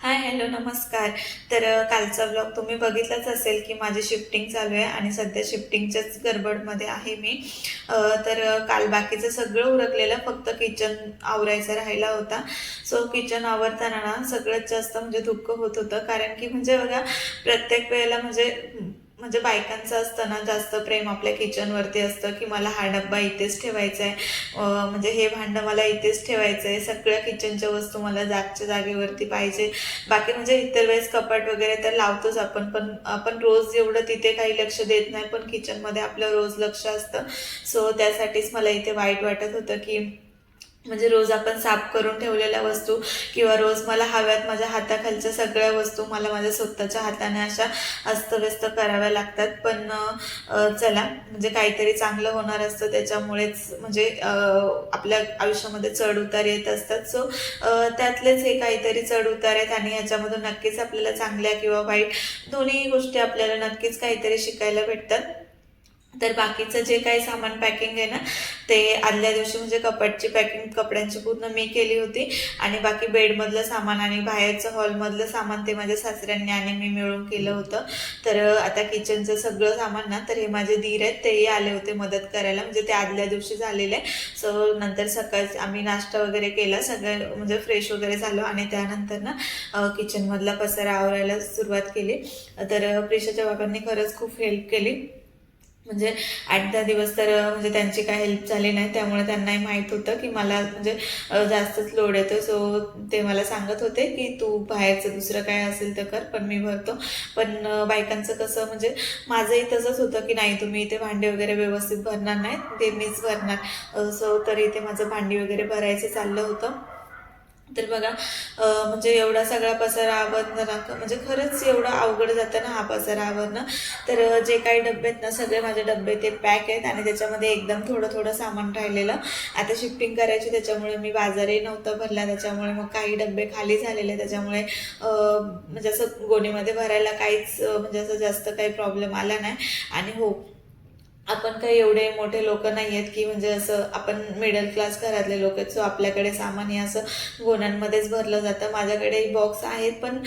Hi hello नमस्कार. तर कालचा ब्लॉग तुम्ही बघितलाच असेल की माझी शिफ्टिंग चालू आहे आणि सध्या शिफ्टिंगच्याच गडबडमध्ये आहे मी. तर काल बाकीचं सगळं उरकलेलं फक्त किचन आवरायचं राहिला होता. सो किचन आवरताना ना सगळ्यात जास्त म्हणजे दुःख होत होतं. कारण की म्हणजे बघा प्रत्येक वेळेला म्हणजे म्हणजे बायकांचं असतं ना जास्त प्रेम आपल्या किचनवरती असतं की मला हा डब्बा इथेच ठेवायचा आहे म्हणजे हे भांडं मला इथेच ठेवायचं आहे सगळ्या किचनच्या वस्तू मला जागच्या जागेवरती पाहिजे. बाकी म्हणजे इतर वेळेस कपाट वगैरे तर लावतोच आपण पण आपण रोज एवढं तिथे काही लक्ष देत नाही पण किचनमध्ये आपलं रोज लक्ष असतं. सो त्यासाठीच मला इथे वाईट वाटत होतं की म्हणजे रोज आपण साफ करून ठेवलेल्या वस्तू किंवा रोज मला हव्यात माझ्या हाताखालच्या सगळ्या वस्तू मला माझ्या स्वतःच्या हाताने अशा अस्तव्यस्त कराव्या लागतात. पण चला म्हणजे काहीतरी चांगलं होणार असतं त्याच्यामुळेच म्हणजे आपल्या आयुष्यामध्ये चढ उतार येत असतात. सो त्यातलेच हे काहीतरी चढ उतार आहेत आणि ह्याच्यामधून नक्कीच आपल्याला चांगल्या किंवा वाईट दोन्ही गोष्टी आपल्याला नक्कीच काहीतरी शिकायला भेटतात. तर बाकीचं जे काही सामान पॅकिंग आहे ना ते आदल्या दिवशी म्हणजे कपाटची पॅकिंग कपड्यांची पूर्ण मी केली होती. आणि बाकी बेडमधलं सामान आणि बाहेरचं हॉलमधलं सामान ते माझ्या सासऱ्यांनी आणि मी मिळून केलं होतं. तर आता किचनचं सगळं सामान ना तर हे माझे धीर आहेत तेही आले होते मदत करायला. म्हणजे ते आदल्या दिवशी झालेले सो नंतर सकाळी आम्ही नाश्ता वगैरे केला. सगळं म्हणजे फ्रेश वगैरे झालो आणि त्यानंतर ना किचनमधला पसारा आवरायला सुरुवात केली. तर प्रेशाच्या बाबांनी खरंच खूप हेल्प केली. म्हणजे आठ दहा दिवस तर म्हणजे त्यांची काय हेल्प झाली नाही त्यामुळे त्यांनाही माहीत होतं की मला म्हणजे जास्तच लोड येतो सो ते मला सांगत होते की तू बाहेरचं दुसरं काय असेल तर कर पण मी भरतो. पण बायकांचं कसं म्हणजे माझंही तसंच होतं की नाही तुम्ही इथे भांडे वगैरे व्यवस्थित भरणार नाही ते मीच भरणार. सो तर इथे माझं भांडी वगैरे भरायचं चाललं होतं. तर बघा म्हणजे एवढा सगळा पसारा आवरणं म्हणजे खरंच एवढं अवघड जातं ना हा पसारा आवरणं तर जे काही डबे आहेत ना सगळे माझे डबे ते पॅक आहेत आणि त्याच्यामध्ये एकदम थोडं थोडं सामान राहिलेलं. आता शिफ्टिंग करायची त्याच्यामुळे मी बाजारही नव्हता भरला त्याच्यामुळे मग काही डबे खाली झालेले त्याच्यामुळे म्हणजे असं गोणीमध्ये भरायला काहीच म्हणजे असं जास्त काही प्रॉब्लेम आला नाही. आणि हो आपण काही एवढे मोठे लोक नाही आहेत की म्हणजे असं आपण मिडल क्लास घरातले लोक आहेत सो आपल्याकडे सामान हे असं गोण्यांमध्येच भरलं जातं. माझ्याकडे बॉक्स आहेत पण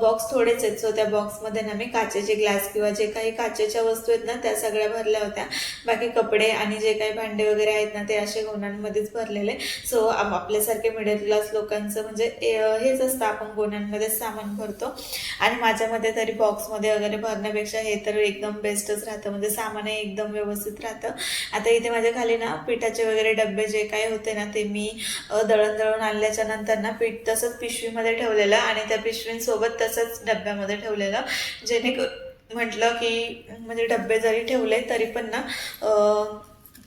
बॉक्स थोडेच आहेत. सो त्या बॉक्समध्ये ना मी काचेचे ग्लास किंवा जे काही काचेच्या वस्तू आहेत ना त्या सगळ्या भरल्या होत्या. बाकी कपडे आणि जे काही भांडे वगैरे आहेत ना ते असे गोण्यांमध्येच भरलेले. सो आपल्यासारखे मिडल क्लास लोकांचं म्हणजे ए- हेच असतं. आपण गोण्यांमध्येच सामान भरतो. आणि माझ्यामध्ये तरी बॉक्समध्ये वगैरे भरण्यापेक्षा हे तर एकदम बेस्टच राहतं. म्हणजे सामानही एकदम व्यवस्थित राहतं. आता इथे माझ्या खाली ना पिठाचे वगैरे डबे जे काही होते ना ते मी दळण दळून आणल्याच्या नंतर ना पीठ तसंच पिशवीमध्ये ठेवलेलं आणि त्या पिशवींसोबत तसंच डब्यामध्ये ठेवलेलं. जेणेकरून म्हटलं की म्हणजे डबे जरी ठेवले तरी पण ना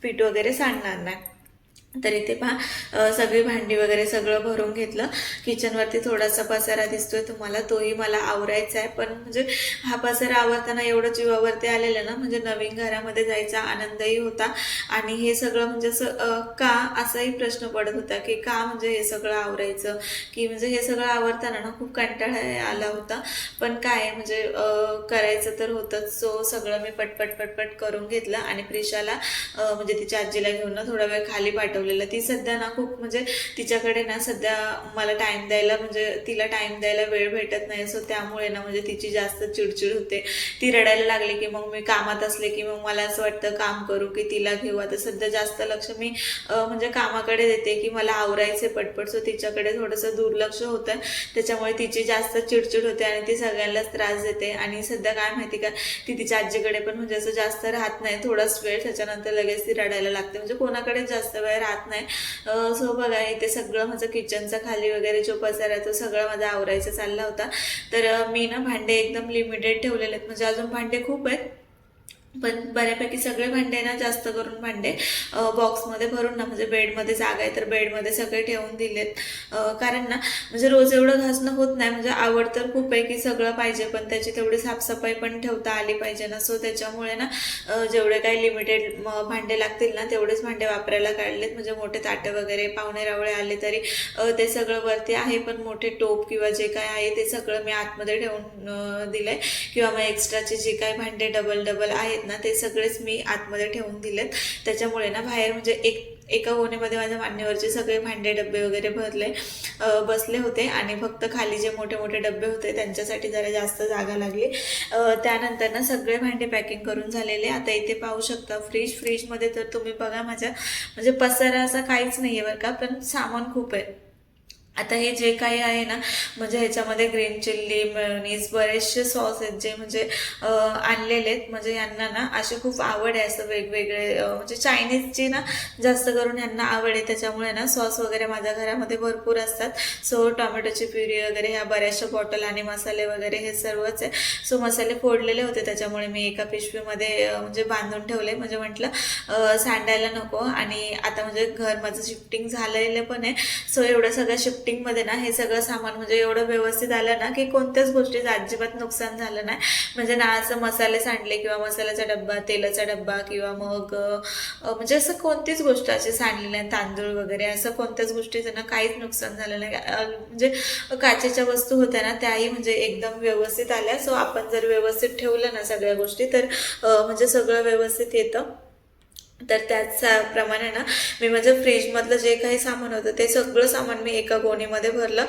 पीठ वगैरे सांडणार नाही. तर इथे पहा सगळी भांडी वगैरे सगळं भरून घेतलं. किचनवरती थोडासा पसारा दिसतोय तुम्हाला तोही मला आवरायचा आहे. पण म्हणजे हा पसारा आवरताना एवढं जीवावरती आलेलं ना म्हणजे नवीन घरामध्ये जायचा आनंदही होता. आणि हे सगळं म्हणजे असं का असाही प्रश्न पडत होता की का म्हणजे हे सगळं आवरायचं? की म्हणजे हे सगळं आवरताना ना खूप कंटाळा आला होता. पण काय म्हणजे करायचं तर होतंच. सो सगळं मी पटपट पटपट करून घेतलं. आणि प्रिशाला म्हणजे तिच्या आजीला घेऊन ना थोडा वेळ खाली पाठवलेलं. ती सध्या ना खूप म्हणजे तिच्याकडे ना सध्या मला टाईम द्यायला म्हणजे तिला टाईम द्यायला वेळ भेटत नाही. सो त्यामुळे ना म्हणजे तिची जास्त चिडचिड होते. ती रडायला लागली की मग मी कामात असले की मग मला असं वाटतं काम करू की तिला घेऊ. आता सध्या जास्त लक्ष मी म्हणजे कामाकडे देते की मला आवरायचे पटपट. सो तिच्याकडे थोडंसं दुर्लक्ष होतं. त्याच्यामुळे तिची जास्त चिडचिड होते आणि ती सगळ्यांनाच त्रास देते. आणि सध्या काय माहिती का ती तिच्या आजीकडे पण म्हणजे असं जास्त राहत नाही. थोडाच वेळ त्याच्यानंतर लगेच ती रडायला लागते. म्हणजे कोणाकडेच जास्त वेळ राहत नाही. सो बघा इथे सगळं माझं किचनचा खाली वगैरे जो पसारा आहे तो सगळा माझा आवरायचा चालला होता. तर मी ना भांडे एकदम लिमिटेड ठेवलेले आहेत. म्हणजे अजून भांडे खूप आहेत. पण बऱ्यापैकी सगळे भांडे ना जास्त करून भांडे बॉक्समध्ये भरून ना म्हणजे बेडमध्ये जागा आहे तर बेडमध्ये सगळे ठेवून दिलेत. कारण ना म्हणजे रोज एवढं घासणं होत नाही म्हणजे आवड तर खूप आहे की सगळं पाहिजे पण त्याची तेवढी साफसफाई पण ठेवता आली पाहिजे ना. सो त्याच्यामुळे ना जेवढे काही लिमिटेड भांडे लागतील ना तेवढेच भांडे वापरायला काढलेत. म्हणजे मोठे ताटं वगैरे पाहुणे रावळे आले तरी ते सगळं वरती आहे पण मोठे टोप किंवा जे काय आहे ते सगळं मी आतमध्ये ठेवून दिलं दिलंय. किंवा मग एक्स्ट्राचे जे काही भांडे डबल डबल आहेत ना ते सगळेच मी आतमध्ये ठेवून दिलेत. त्याच्यामुळे ना बाहेर म्हणजे एक एका गोणीमध्ये माझ्या मान्यवरचे सगळे भांडे डबे वगैरे भरले बसले होते. आणि फक्त खाली जे मोठे मोठे डबे होते त्यांच्यासाठी जरा जास्त जागा लागली. त्यानंतर ना सगळे भांडे पॅकिंग करून झालेले. आता इथे पाहू शकता फ्रीज फ्रीजमध्ये तर तुम्ही बघा माझ्या म्हणजे पसारा असा काहीच नाही आहे बरं का पण सामान खूप आहे. आता हे जे काही आहे ना म्हणजे ह्याच्यामध्ये ग्रीन चिल्ली मेयोनीज बरेचसे सॉस आहेत जे म्हणजे आणलेले आहेत. म्हणजे यांना ना असे खूप आवड आहे असं वेगवेगळे म्हणजे चायनीजची ना जास्त करून यांना आवड आहे. त्याच्यामुळे ना सॉस वगैरे माझ्या घरामध्ये भरपूर असतात. सो टोमॅटोची प्युरी वगैरे ह्या बऱ्याचशा बॉटल आणि मसाले वगैरे हे सर्वच आहे. सो मसाले फोडलेले होते. त्याच्यामुळे मी एका पिशवीमध्ये म्हणजे बांधून ठेवले. म्हणजे म्हटलं सांडायला नको. आणि आता म्हणजे घर माझं शिफ्टिंग झालेलं पण आहे. सो एवढं सगळं शिफ्टिंगमध्ये ना हे सगळं सामान म्हणजे एवढं व्यवस्थित आलं ना की कोणत्याच गोष्टीचं अजिबात नुकसान झालं नाही. म्हणजे ना असं मसाले सांडले किंवा मसाल्याचा डब्बा तेलाचा डब्बा किंवा मग म्हणजे असं कोणतीच गोष्ट अशी सांडली नाही तांदूळ वगैरे असं कोणत्याच गोष्टीचं ना काहीच नुकसान झालं नाही. म्हणजे काचेच्या वस्तू होत्या ना त्याही म्हणजे एकदम व्यवस्थित आल्या. सो आपण जर व्यवस्थित ठेवलं ना सगळ्या गोष्टी तर म्हणजे सगळं व्यवस्थित येतं. तर त्याचप्रमाणे ना मी माझं फ्रीजमधलं जे काही सामान होतं ते सगळं सामान मी एका गोणीमध्ये भरलं.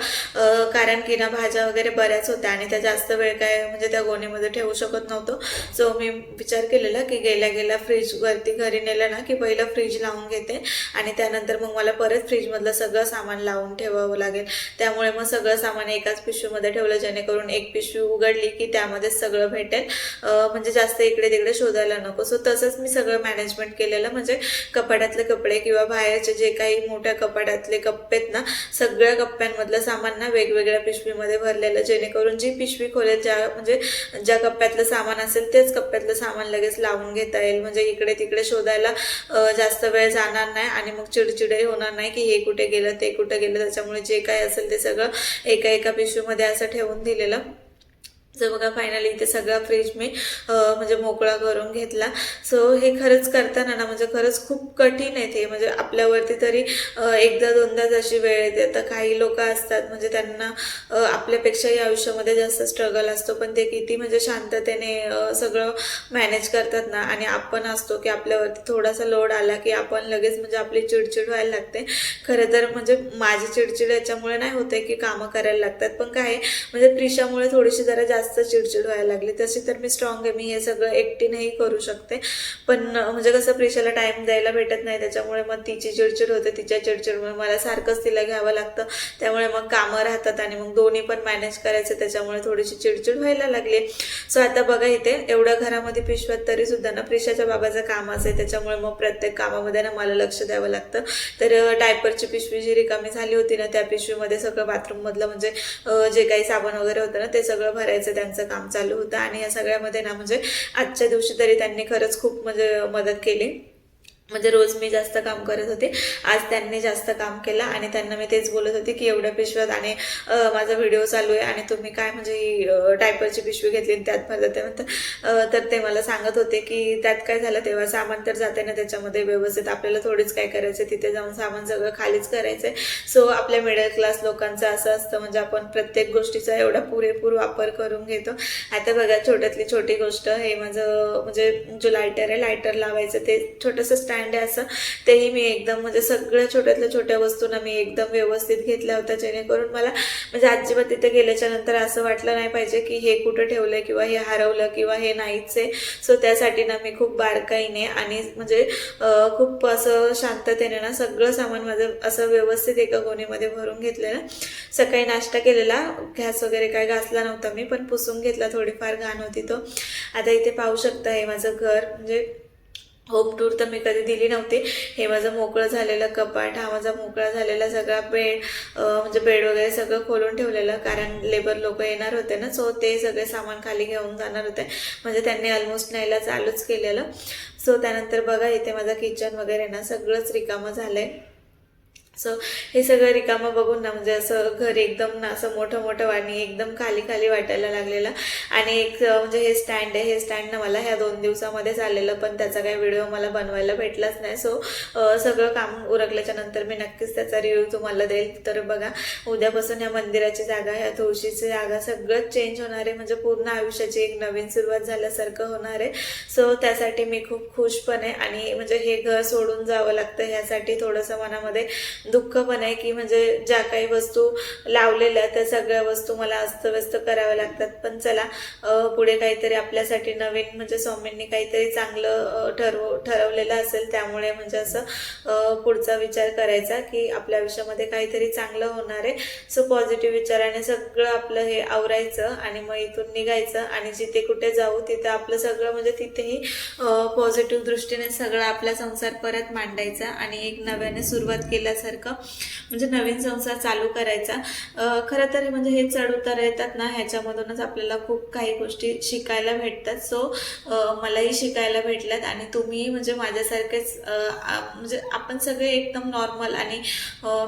कारण की ना भाज्या वगैरे बऱ्याच होत्या आणि त्या जास्त वेळ काय म्हणजे त्या गोणीमध्ये ठेवू शकत नव्हतो. सो मी विचार केलेला की गेल्या गेल्या फ्रीजवरती घरी नेलं ना की पहिलं फ्रीज लावून घेते आणि त्यानंतर मग मला परत फ्रीजमधलं सगळं सामान लावून ठेवावं लागेल. त्यामुळे मग सगळं सामान एकाच पिशवीमध्ये ठेवलं जेणेकरून एक पिशवी उघडली की त्यामध्येच सगळं भेटेल. म्हणजे जास्त इकडे तिकडे शोधायला नको. सो तसंच मी सगळं मॅनेजमेंट केलेलं म्हणजे कपाटातले कपडे किंवा बाहेरचे जे काही मोठ्या कपाटातले कप्पे आहेत ना सगळ्या कप्प्यांमधलं सामान ना वेगवेगळ्या पिशवीमध्ये भरलेलं जेणेकरून जी पिशवी खोलेल ज्या म्हणजे ज्या कप्प्यातलं सामान असेल तेच कप्प्यातलं सामान लगेच लावून घेता येईल. म्हणजे इकडे तिकडे शोधायला जास्त वेळ जाणार नाही आणि मग चिडचिडही होणार नाही की हे कुठे गेलं ते कुठे गेलं. त्याच्यामुळे जे काय असेल ते सगळं एका एका पिशवीमध्ये असं ठेवून दिलेलं. जर बघा फायनली इथे सगळा फ्रीज मी म्हणजे मोकळा करून घेतला. सो हे खरंच करताना ना म्हणजे खरंच खूप कठीण आहे ते. म्हणजे आपल्यावरती तरी एकदा दोनदा अशी वेळ येते आता काही लोक असतात म्हणजे त्यांना आपल्यापेक्षाही आयुष्यामध्ये जास्त स्ट्रगल असतो. पण ते किती म्हणजे शांततेने सगळं मॅनेज करतात ना. आणि आपण असतो की आपल्यावरती थोडासा लोड आला की आपण लगेच म्हणजे आपली चिडचिड व्हायला लागते. खरं तर म्हणजे माझी चिडचिड याच्यामुळे नाही होते की कामं करायला लागतात. पण काय आहे, म्हणजे प्रिशामुळे थोडीशी जरा जास्त जास्त चिडचिड व्हायला लागली. तशी तर मी स्ट्रॉंग आहे. मी हे सगळं एकटीनेही करू शकते. पण म्हणजे कसं प्रिशाला टाइम द्यायला भेटत नाही. त्याच्यामुळे मग तिची चिडचिड होते. तिच्या चिडचिडमुळे मला सारखंच तिला घ्यावं लागतं. त्यामुळे मग कामं राहतात आणि मग दोन्ही पण मॅनेज करायचं. त्याच्यामुळे थोडीशी चिडचिड व्हायला लागली. सो आता बघा इथे एवढ्या घरामध्ये पिशवत तरी सुद्धा ना प्रिशाच्या बाबाचं काम असेल. त्याच्यामुळे मग प्रत्येक कामामध्ये ना मला लक्ष द्यावं लागतं. तर डायपरची पिशवी जी रिकामी झाली होती ना त्या पिशवीमध्ये सगळं बाथरूममधलं म्हणजे जे काही साबण वगैरे होतं ना ते सगळं भरायचं. त्यांचं काम चालू होतं. आणि या सगळ्यामध्ये ना म्हणजे आजच्या दिवशी तरी त्यांनी खरंच खूप म्हणजे मदत केली. म्हणजे रोज मी जास्त काम करत होते. आज त्यांनी जास्त काम केलं आणि त्यांना मी तेच बोलत होते की एवढ्या पिशव्यात आणि माझा व्हिडिओ चालू आहे आणि तुम्ही काय म्हणजे डायपरची पिशवी घेतली आणि त्यात भरलं. ते म्हणतात तर ते मला सांगत होते की त्यात काय झालं तेव्हा सामान तर जाते ना त्याच्यामध्ये व्यवस्थित. आपल्याला थोडीच काय करायचं तिथे जाऊन सामान सगळं खालीच करायचं आहे सो आपल्या मिडल क्लास लोकांचं असं असतं म्हणजे आपण प्रत्येक गोष्टीचा एवढा पुरेपूर वापर करून घेतो. आता बघा छोट्यातली छोटी गोष्ट हे माझं म्हणजे जो लायटर आहे लायटर लावायचं ते छोटंसं स्टँड आहे असं तेही मी एकदम म्हणजे सगळ्या छोट्यातल्या छोट्या वस्तूंना मी एकदम व्यवस्थित घेतल्या होत्या जेणेकरून मला म्हणजे अजिबात तिथे गेल्याच्यानंतर असं वाटलं नाही पाहिजे की हे कुठं ठेवलं किंवा हे हरवलं किंवा हे नाहीच आहे. सो त्यासाठी ना मी खूप बारकाईने आणि म्हणजे खूप असं शांततेने ना सगळं सामान माझं असं व्यवस्थित एका गोणीमध्ये भरून घेतलेलं. सकाळी नाश्ता केलेला गॅस वगैरे काय घासला नव्हता मी पण पुसून घेतला थोडीफार घाण होती तो. आता इथे पाहू शकता हे माझं घर म्हणजे होम टूर तर मी कधी दिली नव्हती. हे माझं मोकळं झालेलं कपाट हा माझा मोकळा झालेला सगळा बेड म्हणजे बेड वगैरे सगळं खोलून ठेवलेलं कारण लेबर लोक येणार होते ना सो ते सगळे सामान खाली घेऊन जाणार होते. म्हणजे त्यांनी ऑलमोस्ट न्यायला चालूच केलेलं. सो त्यानंतर बघा इथे माझं किचन वगैरे ना सगळंच रिकामं झालं आहे सो हे सगळं रिकामं बघून ना म्हणजे असं घर एकदम ना असं मोठं मोठं आणि एकदम खाली खाली वाटायला लागलेलं. आणि एक म्हणजे हे स्टँड आहे हे स्टँड ना मला ह्या दोन दिवसामध्येच आलेलं पण त्याचा काही व्हिडिओ मला बनवायला भेटलाच नाही. सो सगळं काम उरकल्याच्या नंतर मी नक्कीच त्याचा रिव्ह्यू तुम्हाला देईल. तर बघा उद्यापासून ह्या मंदिराची जागा ह्या तुळशीची जागा सगळं चेंज होणार आहे. म्हणजे पूर्ण आयुष्याची एक नवीन सुरुवात झाल्यासारखं होणार आहे. सो त्यासाठी मी खूप खुश पण आहे. आणि म्हणजे हे घर सोडून जावं लागतं ह्यासाठी थोडंसं मनामध्ये दुःख पण आहे की म्हणजे ज्या काही वस्तू लावलेल्या त्या सगळ्या वस्तू मला अस्तव्यस्त कराव्या लागतात. पण चला पुढे काहीतरी आपल्यासाठी नवीन म्हणजे स्वामींनी काहीतरी चांगलं ठरव ठरवलेलं असेल त्यामुळे म्हणजे असं पुढचा विचार करायचा की आपल्या आयुष्यामध्ये काहीतरी चांगलं होणार आहे. सो पॉझिटिव्ह विचाराने सगळं आपलं हे आवरायचं आणि मग इथून निघायचं आणि जिथे कुठे जाऊ तिथे आपलं सगळं म्हणजे तिथेही पॉझिटिव्ह दृष्टीने सगळं आपला संसार परत मांडायचा आणि एक नव्याने सुरुवात केल्यासारखं म्हणजे नवीन संसार चालू करायचा. खरं तर म्हणजे हे चढ उतार येतात ना ह्याच्यामधूनच आपल्याला खूप काही गोष्टी शिकायला भेटतात. सो मलाही शिकायला भेटल्यात आणि तुम्ही म्हणजे माझ्यासारखेच म्हणजे आपण सगळे एकदम नॉर्मल आणि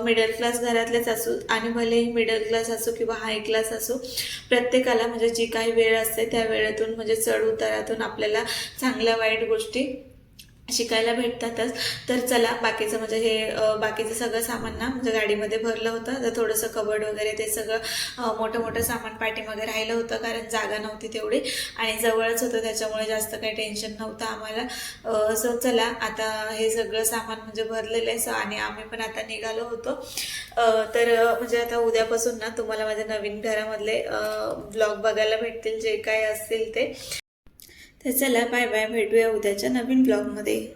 मिडल क्लास घरातलेच असू आणि भलेही मिडल क्लास असो किंवा हाय क्लास असो प्रत्येकाला म्हणजे जी काही वेळ असते त्या वेळेतून म्हणजे चढ उतारातून आपल्याला चांगल्या वाईट गोष्टी शिकायला भेटतातच. तर चला बाकीचं म्हणजे हे बाकीचं सगळं सामान ना म्हणजे गाडीमध्ये भरलं होतं. तर थोडंसं कबड वगैरे ते सगळं मोठं मोठं सामान पाठीमागे राहिलं होतं कारण जागा नव्हती तेवढी. आणि जवळच होतं त्याच्यामुळे जास्त काही टेन्शन नव्हतं आम्हाला. सो चला आता हे सगळं सामान म्हणजे भरलेलं आहे. सो आणि आम्ही पण आता निघालो होतो. तर म्हणजे आता उद्यापासून ना तुम्हाला माझ्या नवीन घरामधले ब्लॉग बघायला भेटतील जे काय असतील ते. तर चला बाय बाय भेटूया उद्याच्या नवीन ब्लॉगमध्ये.